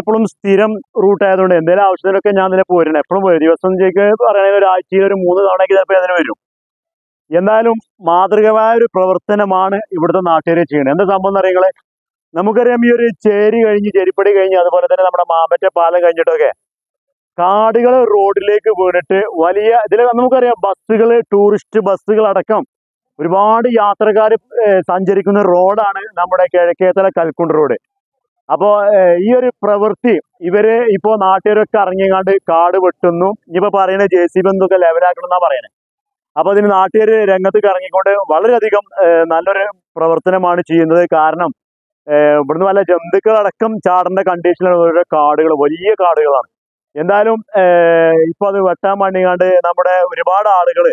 എപ്പോഴും സ്ഥിരം റൂട്ട് ആയതുകൊണ്ട് എന്തെങ്കിലും ആവശ്യത്തിനൊക്കെ ഞാൻ ഇതിനെ പോരുന്നത് എപ്പോഴും പോയി ദിവസം ചേക്ക് ഒരു ഒരാഴ്ചയിൽ ഒരു മൂന്ന് തവണയ്ക്ക് ചിലപ്പോൾ അതിന് വരും. എന്നാലും മാതൃകമായ ഒരു പ്രവർത്തനമാണ് ഇവിടുത്തെ നാട്ടുകാർ ചെയ്യുന്നത്. എന്താ സംഭവം എന്നറിയങ്ങളെ നമുക്കറിയാം ഈ ഒരു ചേരി കഴിഞ്ഞ് ചെരിപ്പടി കഴിഞ്ഞ് അതുപോലെ തന്നെ നമ്മുടെ മാമ്പറ്റ പാലം കഴിഞ്ഞിട്ടൊക്കെ കാടുകൾ റോഡിലേക്ക് വീണിട്ട് വലിയ ഇതിൽ നമുക്കറിയാം ബസ്സുകൾ ടൂറിസ്റ്റ് ബസ്സുകൾ അടക്കം ഒരുപാട് യാത്രക്കാർ സഞ്ചരിക്കുന്ന റോഡാണ് നമ്മുടെ കിഴക്കേത്തല കൽക്കുണ്ട് റോഡ്. അപ്പോൾ ഈ ഒരു പ്രവൃത്തി ഇവർ ഇപ്പോ നാട്ടുകാരൊക്കെ ഇറങ്ങിങ്ങാണ്ട് കാട് വെട്ടുന്നു. ഇനിയിപ്പോ പറയുന്നത് ജെ സി ബി എന്തൊക്കെ ലെവലാക്കണം എന്നാ പറയണേ. അപ്പൊ അതിന് നാട്ടുകാർ രംഗത്ത് ഇറങ്ങിക്കൊണ്ട് വളരെയധികം നല്ലൊരു പ്രവർത്തനമാണ് ചെയ്യുന്നത്. കാരണം ഇവിടുന്ന് വല്ല ജന്തുക്കളടക്കം ചാടേണ്ട കണ്ടീഷനിലാണ് ഓരോ കാടുകൾ വലിയ കാടുകളാണ്. എന്തായാലും ഇപ്പൊ അത് വെട്ടാൻ വേണ്ടിങ്ങാണ്ട് നമ്മുടെ ഒരുപാട് ആളുകൾ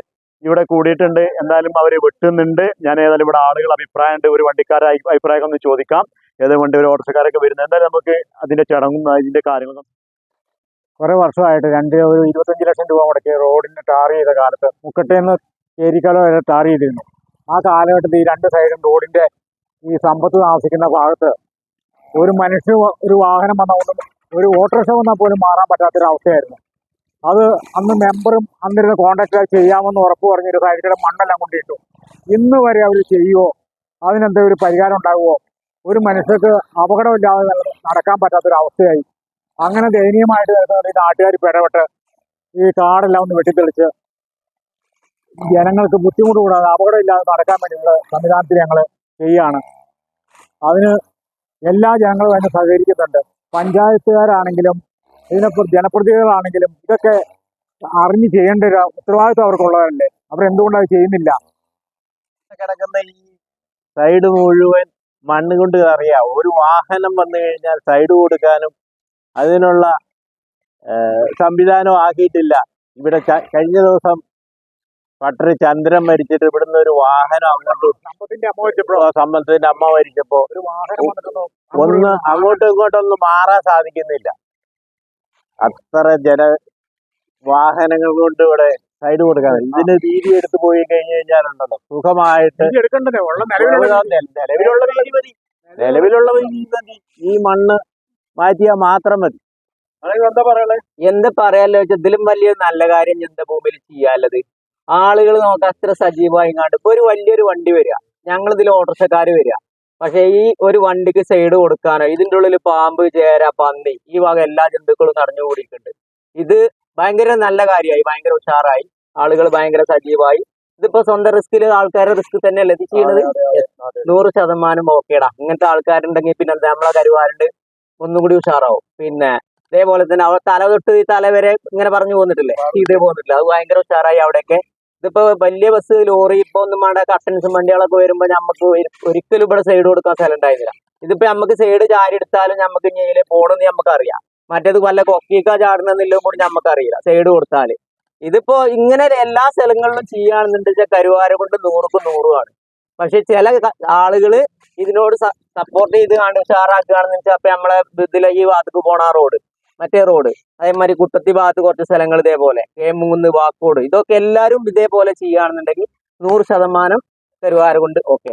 ഇവിടെ കൂടിയിട്ടുണ്ട്. എന്തായാലും അവർ വെട്ടുന്നുണ്ട്. ഞാൻ ഏതായാലും ഇവിടെ ആളുകൾ അഭിപ്രായമുണ്ട്. ഒരു വണ്ടിക്കാരെ അഭി- അഭിപ്രായം ഒന്ന് ചോദിക്കാം. ഏത് വണ്ടി ഒരു ഓട്ടോക്കാരൊക്കെ വരുന്നത്. എന്തായാലും നമുക്ക് അതിന്റെ ചടങ്ങും അതിന്റെ കാര്യങ്ങളും കുറെ വർഷമായിട്ട് രണ്ട് ഒരു ഇരുപത്തഞ്ച് ലക്ഷം രൂപ മുടക്കി റോഡിന് ടാർ ചെയ്ത കാലത്ത് മുക്കട്ടേന്ന് ചേരിക്കല വരെ ടാർ ചെയ്തിരുന്നു. ആ കാലഘട്ടത്തിൽ ഈ രണ്ട് സൈഡും റോഡിന്റെ ഈ സമ്പത്ത് താമസിക്കുന്ന ഭാഗത്ത് ഒരു മനുഷ്യ ഒരു വാഹനം വന്ന ഒന്നും ഒരു ഓട്ടോറിക്ഷ വന്നാൽ പോലും മാറാൻ പറ്റാത്തൊരവസ്ഥയായിരുന്നു. അത് അന്ന് മെമ്പറും അന്നിരുന്ന കോണ്ടാക്ട് ചെയ്യാമെന്ന് ഉറപ്പ് പറഞ്ഞൊരു സൈഡിലെ മണ്ണെല്ലാം കൊണ്ടിട്ടു. ഇന്ന് വരെ അവർ ചെയ്യുമോ അതിനെന്തെങ്കിലും ഒരു പരിഹാരം ഉണ്ടാകുമോ ഒരു മനുഷ്യർക്ക് അപകടമില്ലാതെ നടക്കാൻ പറ്റാത്തൊരവസ്ഥയായി അങ്ങനെ ദയനീയമായിട്ട് വരുന്നവരുടെ ഈ നാട്ടുകാർ ഇടപെട്ട് ഈ കാടെല്ലാം ഒന്ന് വെട്ടിത്തെളിച്ച് ജനങ്ങൾക്ക് ബുദ്ധിമുട്ട് കൂടാതെ അപകടമില്ലാതെ നടക്കാൻ വേണ്ടിയുള്ള സംവിധാനത്തിൽ ഞങ്ങൾ ചെയ്യുകയാണ്. അതിന് എല്ലാ ജനങ്ങളും അതിനെ സഹകരിക്കുന്നുണ്ട്. പഞ്ചായത്തുകാരാണെങ്കിലും ഇതിനെ ജനപ്രതിനിധികളാണെങ്കിലും ഇതൊക്കെ അറിഞ്ഞ് ചെയ്യേണ്ട ഒരു ഉത്തരവാദിത്വം അവർക്കുള്ളതല്ലേ അവർ എന്തുകൊണ്ടത് ചെയ്യുന്നില്ല? കിടക്കുന്ന ഈ സൈഡ് മുഴുവൻ മണ്ണ് കൊണ്ട് അറിയാം. ഒരു വാഹനം വന്നു കഴിഞ്ഞാൽ സൈഡ് കൊടുക്കാനും അതിനുള്ള സംവിധാനം ആക്കിയിട്ടില്ല. ഇവിടെ കഴിഞ്ഞ ദിവസം പട്ടറി ചന്ദ്രൻ മരിച്ചിട്ട് ഇവിടുന്ന് ഒരു വാഹനം അങ്ങോട്ട് സമ്പത്തിന്റെ അമ്മ മരിച്ചപ്പോ? ഒരു വാഹനം വന്നിട്ടൊന്ന് ഒന്ന് അങ്ങോട്ടും ഇങ്ങോട്ടും ഒന്ന് മാറാൻ സാധിക്കുന്നില്ല. അത്ര ജന വാഹനങ്ങൾ കൊണ്ട് ഇവിടെ സൈഡ് കൊടുക്കാൻ ഇതിന് വീതി എടുത്തു പോയി കഴിഞ്ഞു കഴിഞ്ഞാലുണ്ടല്ലോ. സുഖമായിട്ട് ഇത് എടുക്കണ്ടേ ഉള്ള നിലവിലുള്ള നിലവിലുള്ള വീതി മതി. നിലവിലുള്ള വീതി മതി. ഈ മണ്ണ് മാറ്റിയാൽ മാത്രം മതി. എന്താ പറയാ എന്താ പറയാല്ലോ വെച്ചാൽ ഇതിലും വലിയ നല്ല കാര്യം എന്താ ഭൂമിയിൽ ചെയ്യാല്ലത് ആളുകൾ നോക്ക അത്ര സജീവമായി കണ്ട് ഇപ്പൊ ഒരു വലിയൊരു വണ്ടി വരിക. ഞങ്ങൾ ഇതിൽ ഓട്ടോറിക്ഷക്കാര് വരിക. പക്ഷെ ഈ ഒരു വണ്ടിക്ക് സൈഡ് കൊടുക്കാനോ ഇതിന്റെ ഉള്ളിൽ പാമ്പ് ചേര പന്നി ഈ വക എല്ലാ ജന്തുക്കളും നടന്നു കൂടിയിട്ടുണ്ട് ഇത് ഭയങ്കര നല്ല കാര്യമായി ഭയങ്കര ഉഷാറായി. ആളുകൾ ഭയങ്കര സജീവമായി. ഇതിപ്പോ സ്വന്തം റിസ്കിൽ ആൾക്കാരുടെ റിസ്ക് തന്നെയല്ലേ ഇത് ചെയ്യുന്നത്? നൂറ് ശതമാനം ഓക്കേടാ ഇങ്ങനത്തെ ആൾക്കാരുണ്ടെങ്കിൽ പിന്നെ നമ്മളെ കരുവാരുണ്ട്. ഒന്നും കൂടി ഉഷാറാവും. പിന്നെ ഇതേപോലെ തന്നെ അവർ തല തൊട്ട് ഈ തല വരെ ഇങ്ങനെ പറഞ്ഞു പോന്നിട്ടില്ലേ? ഇതേ പോന്നിട്ടില്ല. അത് ഭയങ്കര ഉഷാറായി അവിടെയൊക്കെ. ഇതിപ്പോ വലിയ ബസ് ലോറി ഇപ്പൊ ഒന്നും വേണ്ട. കട്ടൻസും വണ്ടികളൊക്കെ വരുമ്പോ നമുക്ക് ഒരി- ഒരിക്കലും ഇവിടെ സൈഡ് കൊടുക്കാൻ സ്ഥലം ഉണ്ടായിരുന്നില്ല. ഇതിപ്പോ നമുക്ക് സൈഡ് ചാരി എടുത്താലും നമുക്ക് ഇനി പോണെന്ന് നമുക്ക് അറിയാം മറ്റേത് വല്ല കൊക്കിക്ക ചാടണമെന്നില്ലും കൂടി നമുക്ക് അറിയില്ല സൈഡ് കൊടുത്താൽ. ഇതിപ്പോ ഇങ്ങനെ എല്ലാ സ്ഥലങ്ങളിലും ചെയ്യാണെന്നുണ്ടെങ്കിൽ കരുവാര കൊണ്ട് നൂറുക്കും നൂറുമാണ് പക്ഷെ ചില ആളുകൾ ഇതിനോട് സപ്പോർട്ട് ചെയ്ത് കാണും ഉഷാറാക്കുകയാണെന്ന് വെച്ചാൽ അപ്പൊ നമ്മളെ ഇതിലെ ഈ ഭാഗത്തേക്ക് പോണ റോഡ് മറ്റേ റോഡ് അതേമാതിരി കുട്ടത്തി ഭാഗത്ത് കുറച്ച് സ്ഥലങ്ങൾ ഇതേപോലെ. കേമൂന്ന് വാക്കോട്. ഇതൊക്കെ എല്ലാവരും ഇതേപോലെ ചെയ്യുകയാണെന്നുണ്ടെങ്കിൽ നൂറ് ശതമാനം കരുവാര കൊണ്ട് ഓക്കെ